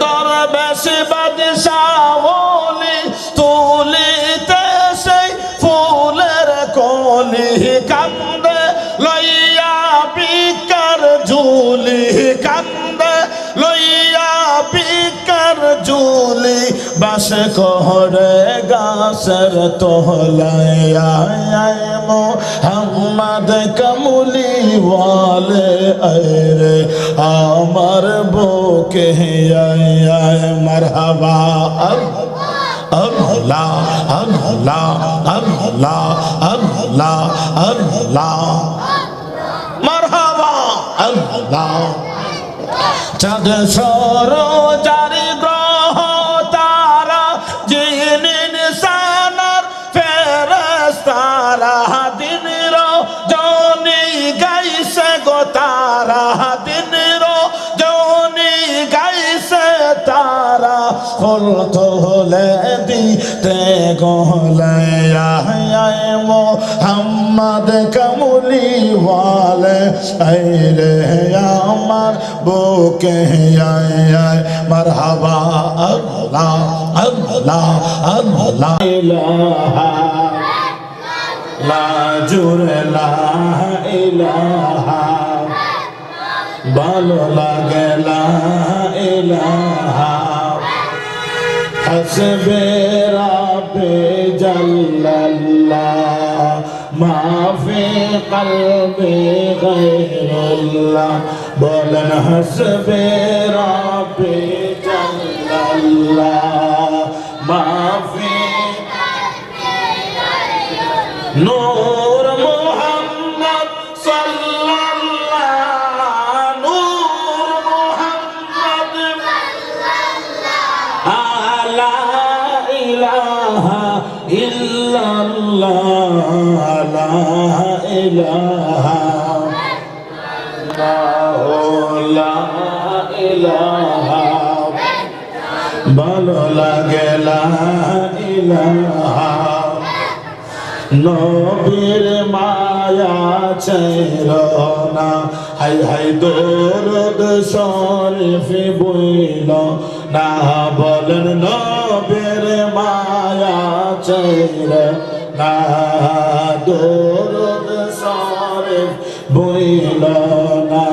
দরবেশ বাদশাহলি বাস কহরে গাছের তোহলায় মোহাম্মদ কমলি ওয়ালে আরে আমার বুকে আয় মারহাবা আল্লাহ আল্লাহ আল্লাহ আল্লাহ আল্লাহ মারহাবা আল্লাহ চাঁদ সর দিন জনি গাইছে গো তারা দিন জনি গাইছে তারা। হল তোলে দিতে গহলে আয় মোহাম্মদ কমলি ওয়ালে আইরে আমার বুকে আয় মারহাবা, আল্লাহ আল্লাহ আল্লাহ। লাজুর ইলাহা। ভালো লাগে ইলাহা। হসবে রাবে জাল্লাল্লাহ। মাফে কলবে গায়রুল্লাহ। বলেন হসবে রাবে জাল্লাল্লাহ। মাফে ইলাহা ইল্লাল্লাহ, লা ইলাহা লা ইলাহা, ভালো লাগে লা ইলাহা। নবীর মায়া চেরনা হাই হাই দৌরদ শরীফ বইল না, বলেন নবী মায়া ছেড় না দরদ শরীফ বইল না।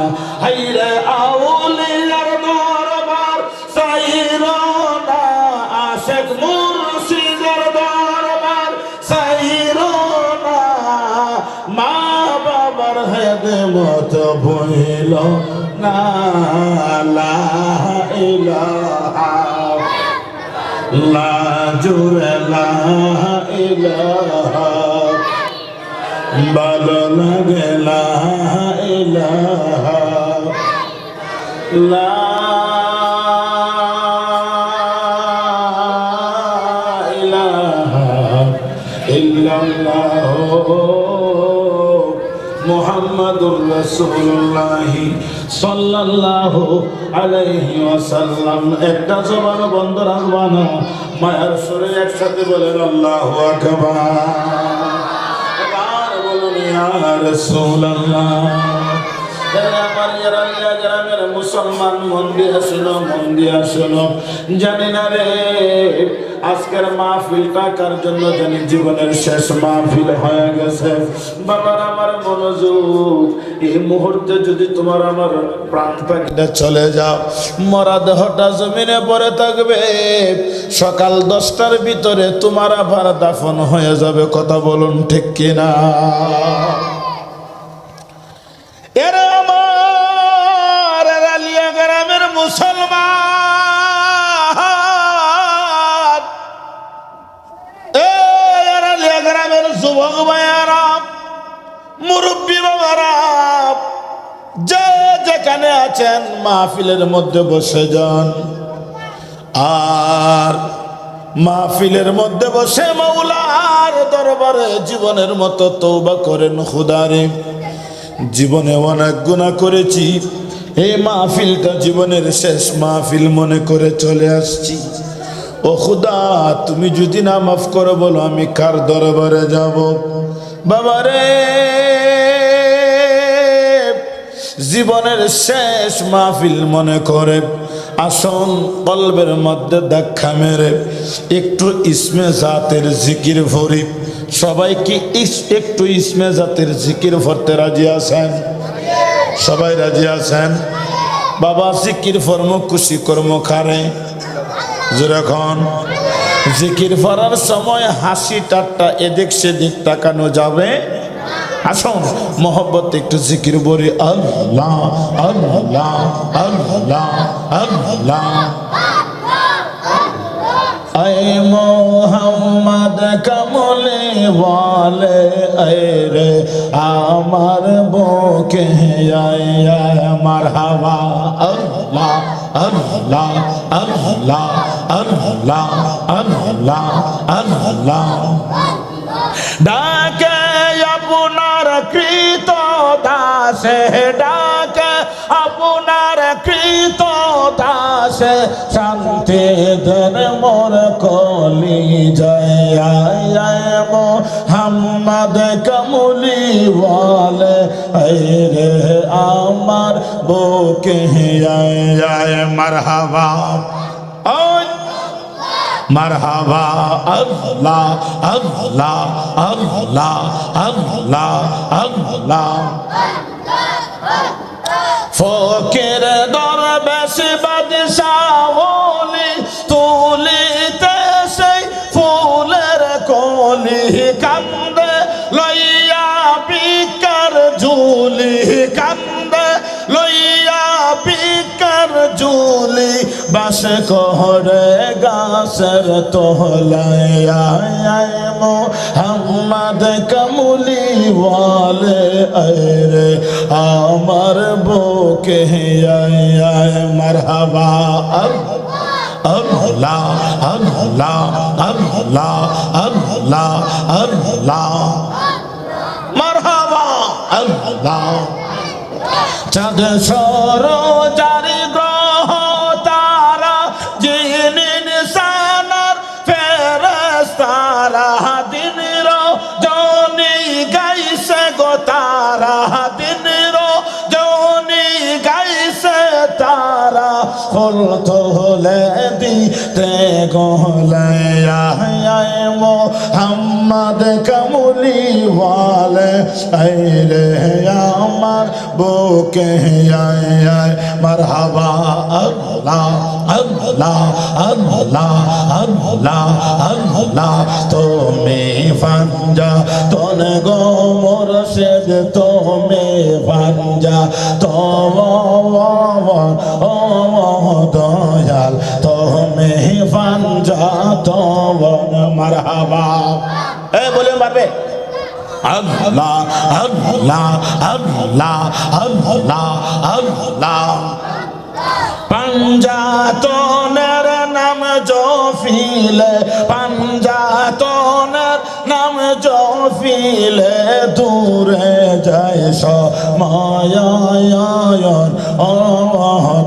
হাই রে আউলিয়ার দরবার সাইর না আশেক মুর্শিদের দরবার সাইর না মা বাবার হেদমত বইল না। লা ইলাহা লা জুরে লা ইলাহা ভালো লাগে লা ইলাহা ইল্লাল্লাহ। মুহাম্মাদুর রাসূলুল্লাহ সাল্লাল্লাহু আলাইহি ওয়াসাল্লাম। একটা জবান বন্ধ রাখবা না মায়ের সুরে একসাথে বলেন, আল্লাহু আকবার। এবার বলুন, ইয়া রাসূলুল্লাহ। মুসলমান, মন দিয়া শুনো, মন দিয়া শুনো। জানি না রে আজকের মাহফিলটা কার জন্য জানি জীবনের শেষ মাহফিল হয়ে গেছে। বাবার আমার মনোযোগ, এই মুহূর্তে যদি তোমার আমার প্রাণ চলে যাও, মরা দেহটা জমিনে পড়ে থাকবে। সকাল দশটার ভিতরে তোমার আবার দাফন হয়ে যাবে, কথা বলুন ঠিক কিনা? মুরব্বী যেখানে আছেন মাহফিলের মধ্যে বসে যান। আর মাহফিলের মধ্যে বসে মৌলার দরবারে জীবনের মতো তৌবা করেন খুদারে। জীবনে অনেক গুণা করেছি, এই মাহফিলটা জীবনের শেষ মাহফিল মনে করে চলে আসছি। ও খুদা, তুমি যদি না মাফ করো বলো, আমি কার দরবারে যাব? বাবা বাবারে, জীবনের শেষ মাহফিল মনে করে, আসন কলবের মধ্যে দেখা মেরে, একটু ইসমে জাতের জিকির ভরি। সবাই কি একটু ইসমে জাতের জিকির ভরতে রাজি আছেন? সবাই রাজি আছেন? বাবা জিকির ফর্ম খুশি কর্ম খারে। যেরকম জিকির ফরার সময় হাসি টাট্টা এদিক সেদিক তাকানো যাবে। আসুন, মোহব্বত একটু জিকির বলি আল্লাহ আল্লাহ আল্লাহ আল্লাহ। আয় মোহাম্মদ কমলে ওয়ালে, আয় রে আমার বুকে, আয় আয় মারহাবা। আল্লাহ আল্লাহ আল্লাহ আল্লাহ আল্লাহ ডাকে আপনার কৃত দাসে, ডাকে আপনার কৃত দাসে, শান্তি দেন মোর কলি জয় মোহাম্মদ কমলি ওয়ালে রে আমার বুকে আয় মারহাবা। মারহাবা আল্লাহ আল্লাহ আল্লাহ আল্লাহ আল্লাহ। ফকির দরবেশ বাদশাহলি বাস করে গাছের তোলায় মোহাম্মদ কমলি ওয়ালে রে আমার বুকে আয় আয় মারহাবা আল্লাহ আল্লাহ আল্লাহ আল্লাহ আল্লাহ মারহাবা আল্লাহ চাঁদ সর জারি তোলে দিতে গোলে আয় মোহাম্মদ কমলি ওয়ালে আয় রে আমার বুকে আয় মারহাবা আল্লাহ আল্লাহ আল্লাহ আল্লাহ আল্লাহ, তুমি ফাঞ্জা তোন গো মোর সেদ তুমি ফাঞ্জা তোমার ও দয়াল, তুমি ফাঞ্জা তোমার মারহাবা। এ বলে মারবে আল্লাহ আল্লাহ আল্লাহ আল্লাহ আল্লাহ। পাঞ্জাতনের নাম জফিলে পাঞ্জাতনের নাম জফিলে দূরে যায় সময়ায়ন ও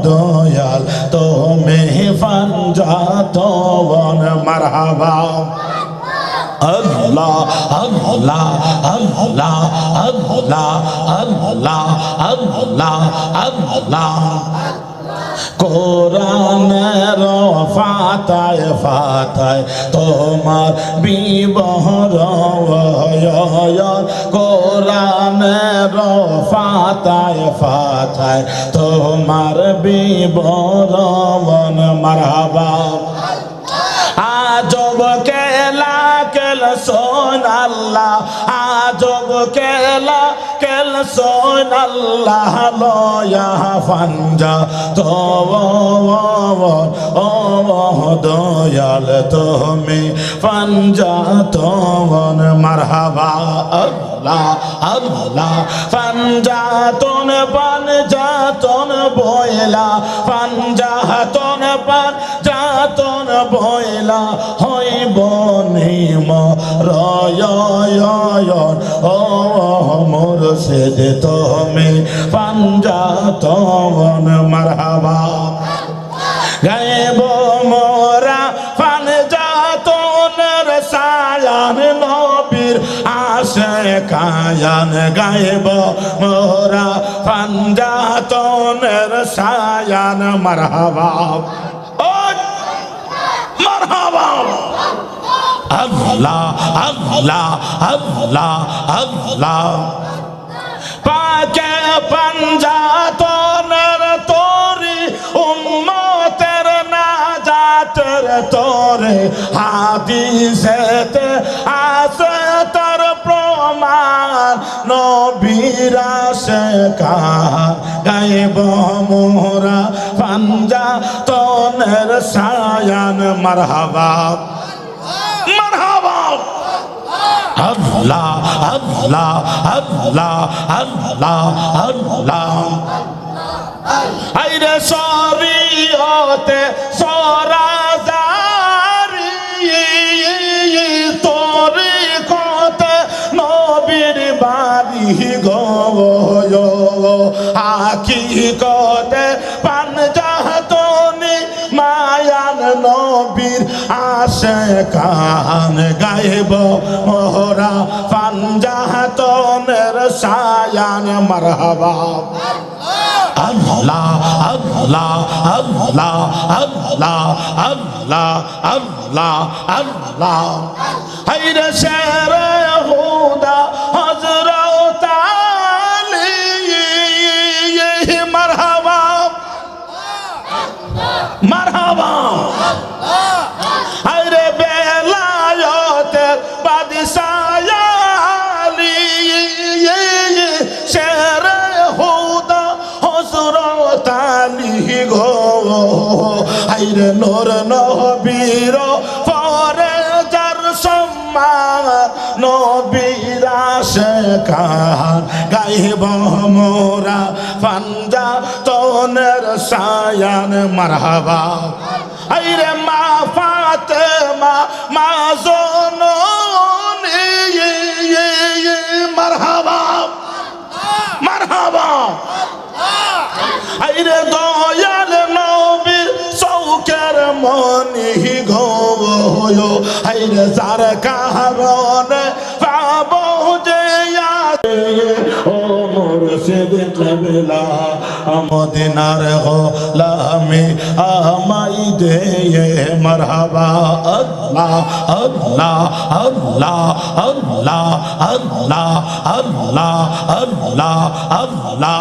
দয়াল, তুমি পাঞ্জাতন মারহাবা। আল্লাহ আল্লাহ আল্লাহ আল্লাহ আল্লাহ আল্লাহ আল্লাহ। কোরআনের ফাতায় ফাতায় তোমার বিবহর কোরআনের ফাতায় ফাতায় তোমার বিবরণ। মারহাবা। আজব কেলা কেল সোন আল্লাহ আজব কেল সোন আল্লাহ লয়া ফাঞ্জা, তো দয়াল তুমি ফাঞ্জা তোমন মারহাবা, আল্লাহ আল্লাহ ফাঞ্জাতন পাঞ্জাতন বয়লা সে যে তোমে পাঞ্জাতন মারহাবা। গায়েব মোরা পাঞ্জাতনের সালান নবীর আশে কায়ান। গায়েব মোরা পাঞ্জাতনের সায়ান মারহাবা। মারহাবা। Allah, Allah, Allah, Allah. পাঞ্জাতনের তোরি, উম্মতের নাজাতের তোরে, হাদিসেতে আছে তার প্রমাণ, নবীরা শেখা গাইব মোরা পাঞ্জাতনের সায়ান মারহাবা। আল্লাহ আল্লাহ আল্লাহ আল্লাহ আল্লাহ। আইরে সরি হতে সরা বাড়ি গো আকি কতে আসে কান গাইব মোহরা, পাঞ্জাতনের সায়ান মারহাবা। আল্লাহ আল্লাহ আল্লাহ আল্লাহ আল্লাহ আল্লাহ আল্লাহ। হাইরে শেরে হাইরে নূর নবীর পরে যার সম্মান, নবীরা শেখান গাইব মোরা পাঞ্জা তনের সায়ান মারহাবা। আইরে মা ফাতেমা, মা জননী, মারহাবা। মারহাবা। আইরে নবীর চৌকের মনি গয় আইরে যার কারণে পাবো যে ও মুর্শিদ কবিলা আমদিনার গোলামি আমাই দে মারহাবা। আল্লাহ আল্লাহ আল্লাহ আল্লাহ। আল্লাহ আল্লাহ আল্লাহ আল্লাহ।